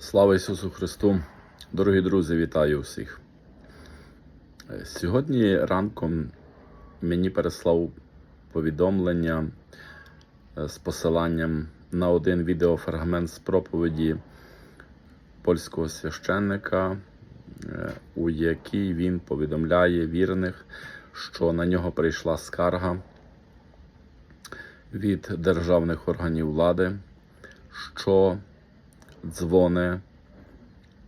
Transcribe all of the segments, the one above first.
Слава Ісусу Христу! Дорогі друзі, вітаю всіх. Е, Сьогодні ранком мені переслав повідомлення е, з посиланням на один відеофрагмент з проповіді польського священника, е, у якій він повідомляє вірних, що на нього прийшла скарга від державних органів влади, що дзвони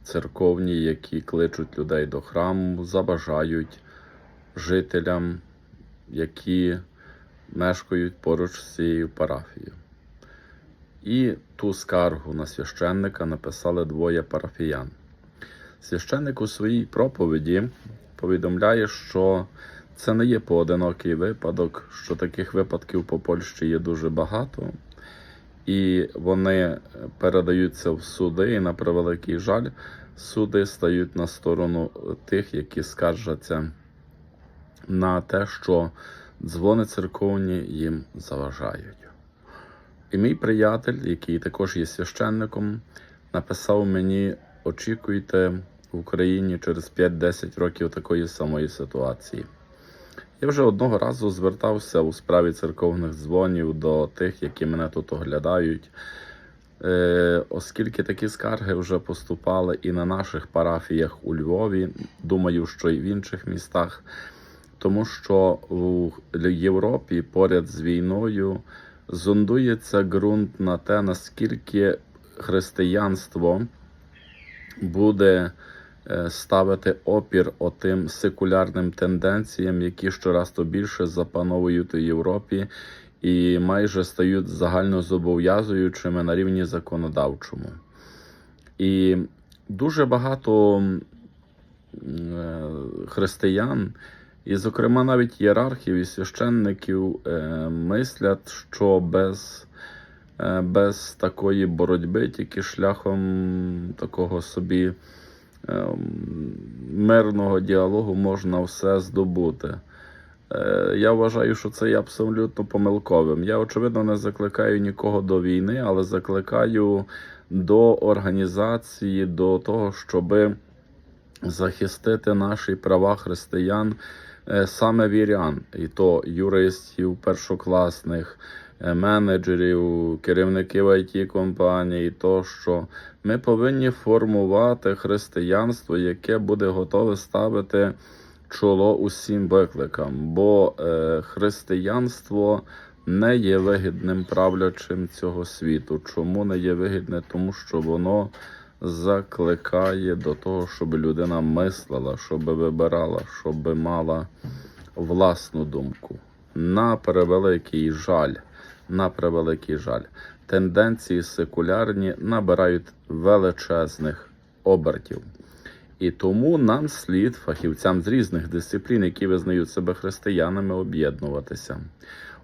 церковні, які кличуть людей до храму, забажають жителям, які мешкають поруч з цією парафією. І ту скаргу на священника написали двоє парафіян. Священник у своїй проповіді повідомляє, що це не є поодинокий випадок, що таких випадків по Польщі є дуже багато, і вони передаються в суди, і на превеликий жаль, суди стають на сторону тих, які скаржаться на те, що дзвони церковні їм заважають. І мій приятель, який також є священником, написав мені: очікуйте в Україні через 5-10 років такої самої ситуації. Я вже одного разу звертався у справі церковних дзвонів до тих, які мене тут оглядають, е, оскільки такі скарги вже поступали і на наших парафіях у Львові, думаю, що і в інших містах, тому що у Європі поряд з війною зондується ґрунт на те, наскільки християнство буде ставити опір отим секулярним тенденціям, які щораз то більше запановують у Європі і майже стають загально зобов'язуючими на рівні законодавчому. І дуже багато е, християн, і, зокрема, навіть ієрархів і священників е, мислять, що без, е, без такої боротьби, тільки шляхом такого собі е, мирного діалогу можна все здобути. Е, Я вважаю, що це є абсолютно помилковим. Я, очевидно, не закликаю нікого до війни, але закликаю до організації, до того, щоби захистити наші права християн, е, саме вірян, і то юристів, першокласних, менеджерів, керівників it компаній, тощо. Ми повинні формувати християнство, яке буде готове ставити чоло усім викликам, бо е, християнство не є вигідним правлячим цього світу. Чому не є вигідне? Тому що воно закликає до того, щоб людина мислила, щоб вибирала, щоб мала власну думку. На превеликий жаль, на превеликий жаль, тенденції секулярні набирають величезних обертів. І тому нам слід фахівцям з різних дисциплін, які визнають себе християнами, об'єднуватися.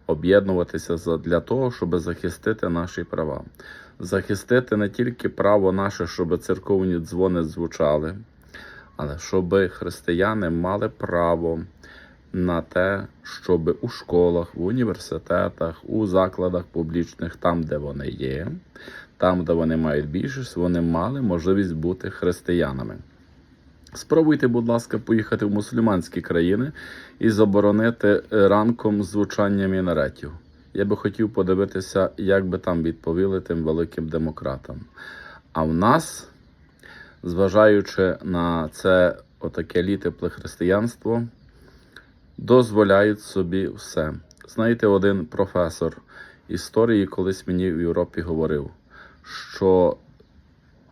Об'єднуватися для того, щоб захистити наші права. Захистити не тільки право наше, щоб церковні дзвони звучали, але щоб християни мали право на те, щоб у школах, в університетах, у закладах публічних, там, де вони є, там, де вони мають більшість, вони мали можливість бути християнами. Спробуйте, будь ласка, поїхати в мусульманські країни і заборонити ранком звучання мінаретів. Я би хотів подивитися, як би там відповіли тим великим демократам. А в нас, зважаючи на це отаке літепле християнство, дозволяють собі все. Знаєте, один професор історії колись мені в Європі говорив, що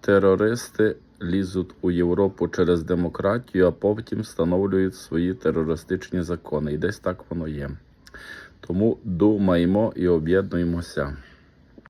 терористи лізуть у Європу через демократію, а потім встановлюють свої терористичні закони. І десь так воно є. Тому думаємо і об'єднуємося.